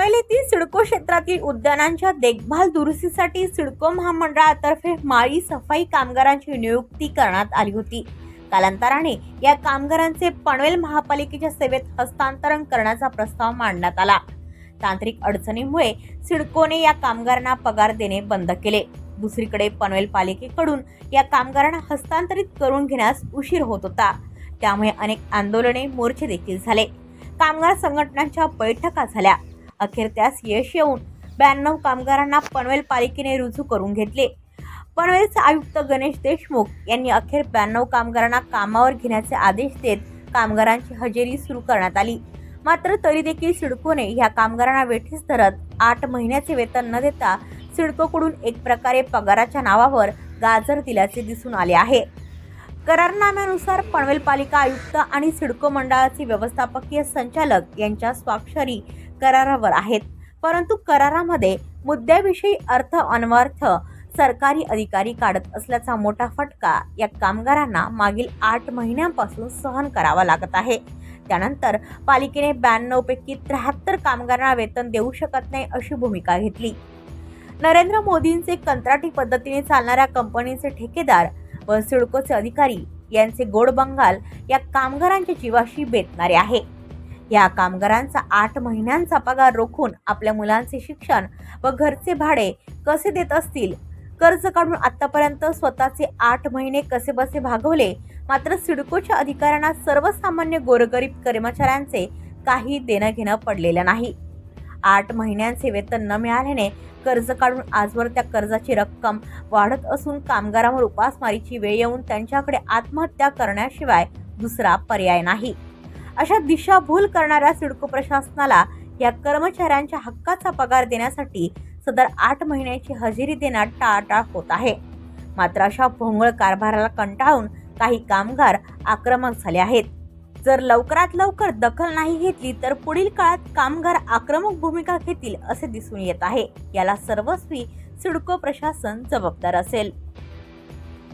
पनवेल येथील सिडको क्षेत्रातील उद्यानांच्या देखभाल दुरुस्तीसाठी सिडको महामंडळातर्फे माळी सफाई कामगारांची नियुक्ती करण्यात आली होती. कालांतराने या कामगारांचे पनवेल महापालिकेच्या सेवेत हस्तांतरण करण्याचा प्रस्ताव मांडण्यात आला. तांत्रिक अडचणीमुळे सिडकोने या कामगारांना पगार देणे बंद केले. दुसरीकडे पनवेल पालिकेकडून या कामगारांना हस्तांतरित करून घेण्यास उशीर होत होता. त्यामुळे अनेक आंदोलने मोर्चे देखील झाले. कामगार संघटनांच्या बैठका झाल्या. अखेर त्यास यश येऊन ब्याण्णव कामगारांना पनवेल पालिकेने रुजू करून घेतले. पनवेलचे आयुक्त गणेश देशमुख यांनी अखेर ब्याण्णव कामगारांना कामावर घेण्याचे आदेश देत कामगारांची हजेरी सुरू करण्यात आली. मात्र तरी देखील सिडकोने ह्या कामगारांना वेठीस धरत आठ महिन्याचे वेतन न देता सिडकोकडून एक प्रकारे पगाराच्या नावावर गाजर दिल्याचे दिसून आले आहे. करारनाम्यानुसार पनवेल पालिका आयुक्त आणि सिडको मंडळाचे व्यवस्थापकीय संचालक यांच्या स्वाक्षरी करारावर आहेत. परंतु करारामध्ये मुद्द्याविषयी अर्थ अन्वर्थ सरकारी अधिकारी काढत असल्याचा मोठा फटका या कामगारांना मागील आठ महिन्यांपासून सहन करावा लागत आहे. त्यानंतर पालिकेने ब्याण्णव पैकी त्र्याहत्तर कामगारांना वेतन देऊ शकत नाही अशी भूमिका घेतली. नरेंद्र मोदींचे कंत्राटी पद्धतीने चालणाऱ्या कंपनीचे ठेकेदार व सिडकोचे अधिकारी यांचे गोड बंगाल या कामगारांच्या जीवाशी बेतणारे आहे. या कामगारांचा आठ महिन्यांचा पगार रोखून आपल्या मुलांचे शिक्षण व घरचे भाडे कसे देत असतील? कर्ज काढून आतापर्यंत स्वतःचे आठ महिने कसे बसे भागवले? मात्र सिडकोच्या अधिकाऱ्यांना सर्वसामान्य गोरगरीब कर्मचाऱ्यांचे काही देणं घेणं पडलेलं नाही. आठ महिन्यांचे वेतन न मिळाल्याने कर्ज काढून आजवर त्या कर्जाची रक्कम वाढत असून कामगारांवर उपासमारीची वेळ येऊन त्यांच्याकडे आत्महत्या करण्याशिवाय दुसरा पर्याय नाही. अशा दिशाभूल करणाऱ्या सिडको प्रशासनाला या कर्मचाऱ्यांच्या हक्काचा पगार देण्यासाठी सदर आठ महिन्याची हजेरी देण्यात टाळाटाळ होत आहे. मात्र अशा भोंगळ कारभाराला कंटाळून काही कामगार आक्रमक झाले आहेत. जर लवकरात लवकर दखल नाही घेतली तर पुढील काळात कामगार आक्रमक भूमिका घेतील असे दिसून येत आहे. याला सर्वस्वी सिडको प्रशासन जबाबदार असेल.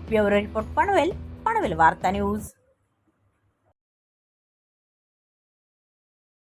ब्युरो रिपोर्ट पनवेल पनवेल वार्ता न्यूज.